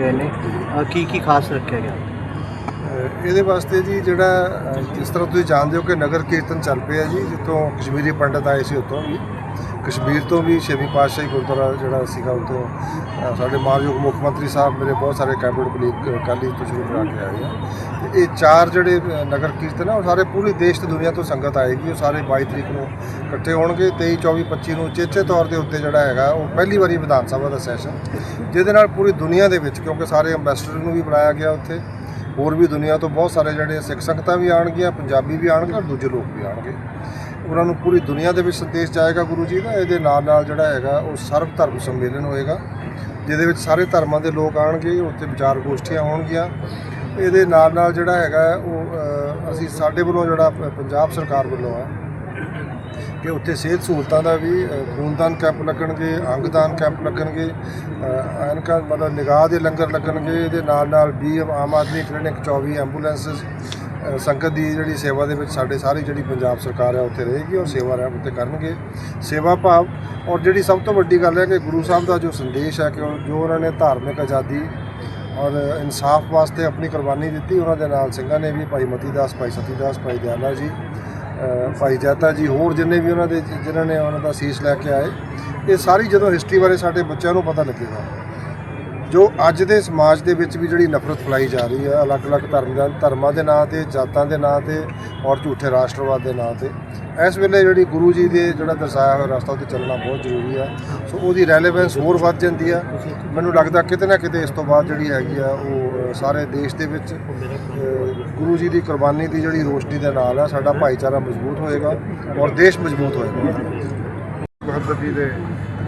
ਗਏ ਨੇ। ਅ, ਕੀ ਕੀ ਖਾਸ ਰੱਖਿਆ ਗਿਆ? ਅਹ ਇਹਦੇ ਵਾਸਤੇ ਜੀ ਜਿਹੜਾ ਅਹ ਜਿਸ ਤਰ੍ਹਾਂ ਤੁਸੀਂ ਜਾਣਦੇ ਹੋ ਕਿ ਨਗਰ ਕੀਰਤਨ ਚੱਲ ਪਿਆ ਜੀ ਜਿੱਥੋਂ ਕਸ਼ਮੀਰੀ ਪੰਡਤ ਆਏ ਸੀ ਉੱਥੋਂ। ਵੀ ਕਸ਼ਮੀਰ ਤੋਂ ਵੀ ਛੇਵੀਂ ਪਾਤਸ਼ਾਹੀ ਗੁਰਦੁਆਰਾ ਜਿਹੜਾ ਸੀਗਾ ਉੱਥੋਂ ਸਾਡੇ ਮਾਨਯੋਗ ਮੁੱਖ ਮੰਤਰੀ ਸਾਹਿਬ ਮੇਰੇ ਬਹੁਤ ਸਾਰੇ ਕੈਬਨਿਟ ਕੁਲੀਗ ਕਾਲੀ ਤੋਂ ਸ਼ੁਰੂ ਕਰਾ ਕੇ ਆਏ ਆ। ਤੇ ਇਹ ਚਾਰ ਜਿਹੜੇ ਨਗਰ ਕੀਰਤਨ ਆ, ਉਹ ਸਾਰੇ ਪੂਰੀ ਦੇਸ਼ ਤੇ ਦੁਨੀਆ ਤੋਂ ਸੰਗਤ ਆਏਗੀ, ਉਹ ਸਾਰੇ 22 ਤਰੀਕ ਨੂੰ ਇਕੱਠੇ ਹੋਣਗੇ। 23 24 25 ਨੂੰ ਚੇਚੇ ਤੌਰ ਦੇ ਉੱਤੇ ਜਿਹੜਾ ਹੈਗਾ, ਉਹ ਪਹਿਲੀ ਵਾਰੀ ਵਿਧਾਨ ਸਭਾ ਦਾ ਸੈਸ਼ਨ, ਜਿਹਦੇ ਨਾਲ ਪੂਰੀ ਦੁਨੀਆ ਦੇ ਵਿੱਚ, ਕਿਉਂਕਿ ਸਾਰੇ ਅੰਬੈਸਡਰ ਨੂੰ ਵੀ ਬੁਲਾਇਆ ਗਿਆ ਉੱਥੇ। ਹੋਰ ਵੀ ਦੁਨੀਆ ਤੋਂ ਬਹੁਤ ਸਾਰੇ ਜਿਹੜੇ ਸਿੱਖ ਸੰਗਤਾਂ ਵੀ ਆਣਗੀਆਂ ਪੰਜਾਬੀ ਵੀ ਆਣਗੇ ਔਰ ਦੂਜੇ ਲੋਕ ਵੀ ਆਣਗੇ ਉਹਨਾਂ ਨੂੰ ਪੂਰੀ ਦੁਨੀਆ ਦੇ ਵਿੱਚ ਸੰਦੇਸ਼ ਜਾਏਗਾ ਗੁਰੂ ਜੀ ਦਾ, ਇਹਦੇ ਨਾਲ ਨਾਲ ਜਿਹੜਾ ਹੈਗਾ ਉਹ ਸਰਵ ਧਰਮ ਸੰਮੇਲਨ ਹੋਏਗਾ, ਜਿਹਦੇ ਵਿੱਚ ਸਾਰੇ ਧਰਮਾਂ ਦੇ ਲੋਕ ਆਣਗੇ ਉੱਥੇ ਵਿਚਾਰ ਗੋਸ਼ਟੀਆਂ ਹੋਣਗੀਆਂ। ਇਹਦੇ ਨਾਲ ਨਾਲ ਜਿਹੜਾ ਹੈਗਾ ਉਹ ਅਸੀਂ ਸਾਡੇ ਵੱਲੋਂ ਜਿਹੜਾ ਪੰਜਾਬ ਸਰਕਾਰ ਵੱਲੋਂ ਆ ਕਿ ਉੱਥੇ ਸਿਹਤ ਸਹੂਲਤਾਂ ਦਾ ਵੀ ਖੂਨਦਾਨ ਕੈਂਪ ਲੱਗਣਗੇ, ਅੰਗਦਾਨ ਕੈਂਪ ਲੱਗਣਗੇ ਐਨਕਾ ਮਤਲਬ ਨਿਗਾਹ ਦੇ ਲੰਗਰ ਲੱਗਣਗੇ, ਇਹਦੇ ਨਾਲ ਨਾਲ 20 ਆਮ ਆਦਮੀ ਕਲੀਨਿਕ 24 ਐਂਬੂਲੈਂਸਸ ਸੰਗਤ ਦੀ ਜਿਹੜੀ ਸੇਵਾ ਦੇ ਵਿੱਚ ਸਾਡੇ ਸਾਰੀ ਜਿਹੜੀ ਪੰਜਾਬ ਸਰਕਾਰ ਹੈ ਉੱਥੇ ਰਹੇਗੀ ਔਰ ਸੇਵਾ ਰਹਿਣ ਉੱਥੇ ਕਰਨਗੇ। ਸੇਵਾ ਭਾਵ, ਔਰ ਜਿਹੜੀ ਸਭ ਤੋਂ ਵੱਡੀ ਗੱਲ ਹੈ ਕਿ ਗੁਰੂ ਸਾਹਿਬ ਦਾ ਜੋ ਸੰਦੇਸ਼ ਹੈ ਕਿ ਜੋ ਉਹਨਾਂ ਨੇ ਧਾਰਮਿਕ ਆਜ਼ਾਦੀ ਔਰ ਇਨਸਾਫ ਵਾਸਤੇ ਆਪਣੀ ਕੁਰਬਾਨੀ ਦਿੱਤੀ, ਉਹਨਾਂ ਦੇ ਨਾਲ ਸਿੰਘਾਂ ਨੇ ਵੀ, ਭਾਈ ਮਤੀ ਦਾਸ ਭਾਈ ਸਤੀ ਦਾਸ ਭਾਈ ਦਿਆਲਾ ਜੀ ਭਾਈ ਜੈਤਾ ਜੀ ਹੋਰ ਜਿੰਨੇ ਵੀ ਉਹਨਾਂ ਦੇ ਜਿਨ੍ਹਾਂ ਨੇ ਉਹਨਾਂ ਦਾ ਸੀਸ ਲੈ ਕੇ ਆਏ, ਇਹ ਸਾਰੀ ਜਦੋਂ ਹਿਸਟਰੀ ਬਾਰੇ ਸਾਡੇ ਬੱਚਿਆਂ ਨੂੰ ਪਤਾ ਲੱਗੇਗਾ। ਜੋ ਅੱਜ ਦੇ ਸਮਾਜ ਦੇ ਵਿੱਚ ਵੀ ਜਿਹੜੀ ਨਫ਼ਰਤ ਫੈਲਾਈ ਜਾ ਰਹੀ ਹੈ, ਅਲੱਗ-ਅਲੱਗ ਧਰਮ ਦਾ ਧਰਮਾਂ ਦੇ ਨਾਂ ਤੇ, ਜਾਤਾਂ ਦੇ ਨਾਂ ਤੇ ਔਰ ਝੂਠੇ ਰਾਸ਼ਟਰਵਾਦ ਦੇ ਨਾਂ ਤੇ, ਇਸ ਵੇਲੇ ਜਿਹੜੀ ਗੁਰੂ ਜੀ ਦੇ ਜਿਹੜਾ ਦਰਸਾਇਆ ਹੋਇਆ ਰਸਤਾ ਉੱਤੇ ਚੱਲਣਾ ਬਹੁਤ ਜ਼ਰੂਰੀ ਹੈ। ਸੋ ਉਹਦੀ ਰੈਲੇਵੈਂਸ ਹੋਰ ਵੱਧ ਜਾਂਦੀ ਹੈ। ਮੈਨੂੰ ਲੱਗਦਾ ਕਿਤੇ ਨਾ ਕਿਤੇ ਇਸ ਤੋਂ ਬਾਅਦ ਜਿਹੜੀ ਹੈਗੀ ਆ, ਉਹ ਸਾਰੇ ਦੇਸ਼ ਦੇ ਵਿੱਚ ਗੁਰੂ ਜੀ ਦੀ ਕੁਰਬਾਨੀ ਦੀ ਜਿਹੜੀ ਰੋਸ਼ਨੀ ਦੇ ਨਾਲ ਹੈ ਸਾਡਾ ਭਾਈਚਾਰਾ ਮਜ਼ਬੂਤ ਹੋਏਗਾ ਔਰ ਦੇਸ਼ ਮਜ਼ਬੂਤ ਹੋਏਗਾ। ਬਹਾਦਰ ਜੀ ਦੇ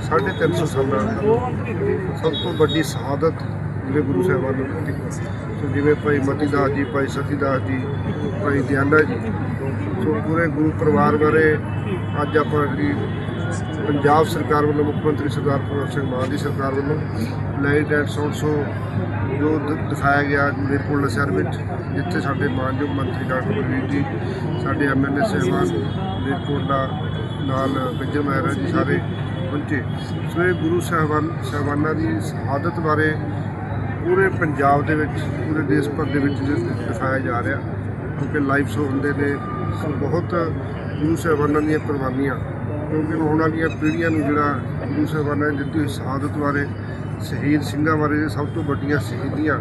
350 ਸਾਲਾਂ ਦੀ ਸਭ ਤੋਂ ਵੱਡੀ ਸ਼ਹਾਦਤ ਜਿਹੜੇ ਗੁਰੂ ਸਾਹਿਬਾਨ ਨੇ ਕੀਤੀ ਜਿਵੇਂ ਭਾਈ ਮਤੀ ਦਾਸ ਜੀ, ਭਾਈ ਸਤੀ ਦਾਸ ਜੀ, ਭਾਈ ਦਿਆਲਾ ਜੀ, ਸੋ ਪੂਰੇ ਗੁਰੂ ਪਰਿਵਾਰ ਬਾਰੇ ਅੱਜ ਆਪਾਂ ਜਿਹੜੀ ਪੰਜਾਬ ਸਰਕਾਰ ਵੱਲੋਂ ਮੁੱਖ ਮੰਤਰੀ ਸਰਦਾਰ ਭਗਵੰਤ ਸਿੰਘ ਮਾਨ ਦੀ ਸਰਕਾਰ ਵੱਲੋਂ ਲਾਈਟ ਐਂਡ ਸਾਊਂਡ ਸ਼ੋ ਜੋ ਦ- ਦਿਖਾਇਆ ਗਿਆ ਮਲੇਰਕੋਟਲਾ ਸ਼ਹਿਰ ਵਿੱਚ, ਜਿੱਥੇ ਸਾਡੇ ਮਾਨਯੋਗ ਮੰਤਰੀ ਡਾਕਟਰ ਬਲਵੀਰ ਜੀ, ਸਾਡੇ ਐਮਐਲਏ ਸਹਿਬਾਨ ਮਲੇਰਕੋਟਲਾ ਨਾਲ ਵਿਜੇ ਮਹਿਰਾ ਜੀ ਸਾਰੇ ਪਹੁੰਚੇ। ਸੋ ਇਹ ਗੁਰੂ ਸਾਹਿਬਾਨ, ਸਾਹਿਬਾਨਾਂ ਦੀ ਸ਼ਹਾਦਤ ਬਾਰੇ ਪੂਰੇ ਪੰਜਾਬ ਦੇ ਵਿੱਚ, ਪੂਰੇ ਦੇਸ਼ ਭਰ ਦੇ ਵਿੱਚ ਦਿਖਾਇਆ ਜਾ ਰਿਹਾ, ਕਿਉਂਕਿ ਲਾਈਵ ਸ਼ੋ ਹੁੰਦੇ ਨੇ ਸੋ ਬਹੁਤ ਗੁਰੂ ਸਾਹਿਬਾਨਾਂ ਦੀਆਂ ਕੁਰਬਾਨੀਆਂ। ਕਿਉਂਕਿ ਆਉਣ ਵਾਲੀਆਂ ਪੀੜ੍ਹੀਆਂ ਨੂੰ ਜਿਹੜਾ ਗੁਰੂ ਸਾਹਿਬਾਨਾਂ ਨੇ ਦਿੱਤੀ ਹੋਈ ਸ਼ਹਾਦਤ ਬਾਰੇ, ਸ਼ਹੀਦ ਸਿੰਘਾਂ ਬਾਰੇ ਸਭ ਤੋਂ ਵੱਡੀਆਂ ਸ਼ਹੀਦੀਆਂ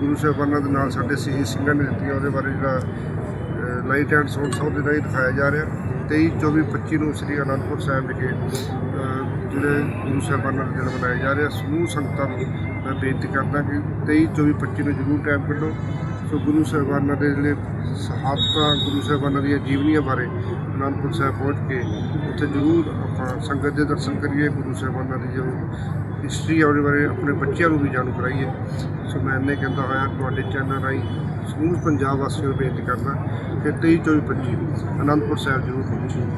ਗੁਰੂ ਸਾਹਿਬਾਨਾਂ ਦੇ ਨਾਲ ਸਾਡੇ ਸ਼ਹੀਦ ਸਿੰਘਾਂ ਨੇ ਦਿੱਤੀਆਂ, ਉਹਦੇ ਬਾਰੇ ਜਿਹੜਾ ਲਾਈਟ ਐਂਡ ਸਾਊਂਡ ਸ਼ੋਅ ਦੇ ਰਾਹੀਂ ਦਿਖਾਇਆ ਜਾ ਰਿਹਾ। 23 24 25 ਨੂੰ ਸ੍ਰੀ ਅਨੰਦਪੁਰ ਸਾਹਿਬ ਵਿਖੇ ਜਿਹੜੇ ਗੁਰੂ ਸਾਹਿਬਾਨਾਂ ਦਾ ਦਿਨ ਮਨਾਇਆ ਜਾ ਰਿਹਾ। ਸਮੂਹ ਸੰਗਤਾਂ ਨੂੰ ਮੈਂ ਬੇਨਤੀ ਕਰਦਾ ਕਿ 23 24 25 ਨੂੰ ਜ਼ਰੂਰ ਟਾਈਮ ਕੱਢੋ। ਸੋ ਗੁਰੂ ਸਾਹਿਬਾਨਾਂ ਦੇ ਜਿਹੜੇ ਸ਼ਹਾਦਤਾਂ ਗੁਰੂ ਸਾਹਿਬਾਨਾਂ ਦੀਆਂ ਜੀਵਨੀਆਂ ਬਾਰੇ ਅਨੰਦਪੁਰ ਸਾਹਿਬ ਪਹੁੰਚ ਕੇ ਉੱਥੇ ਜ਼ਰੂਰ ਆਪਾਂ ਸੰਗਤ ਦੇ ਦਰਸ਼ਨ ਕਰੀਏ, ਗੁਰੂ ਸਾਹਿਬਾਨਾਂ ਦੀ ਜੋ ਹਿਸਟਰੀ ਆ ਉਹਦੇ ਬਾਰੇ ਆਪਣੇ ਬੱਚਿਆਂ ਨੂੰ ਵੀ ਜਾਣੂ ਕਰਾਈਏ। ਸੋ ਮੈਂ ਇੰਨੇ ਕਹਿੰਦਾ ਹੋਇਆ, ਤੁਹਾਡੇ ਚੈਨਲ ਰਾਹੀਂ ਸਮੂਹ ਪੰਜਾਬ ਵਾਸੀਆਂ ਨੂੰ ਬੇਨਤੀ ਕਰਦਾ ਕਿ 23 24 25 ਅਨੰਦਪੁਰ ਸਾਹਿਬ ਜ਼ਰੂਰ ਪਹੁੰਚੋ।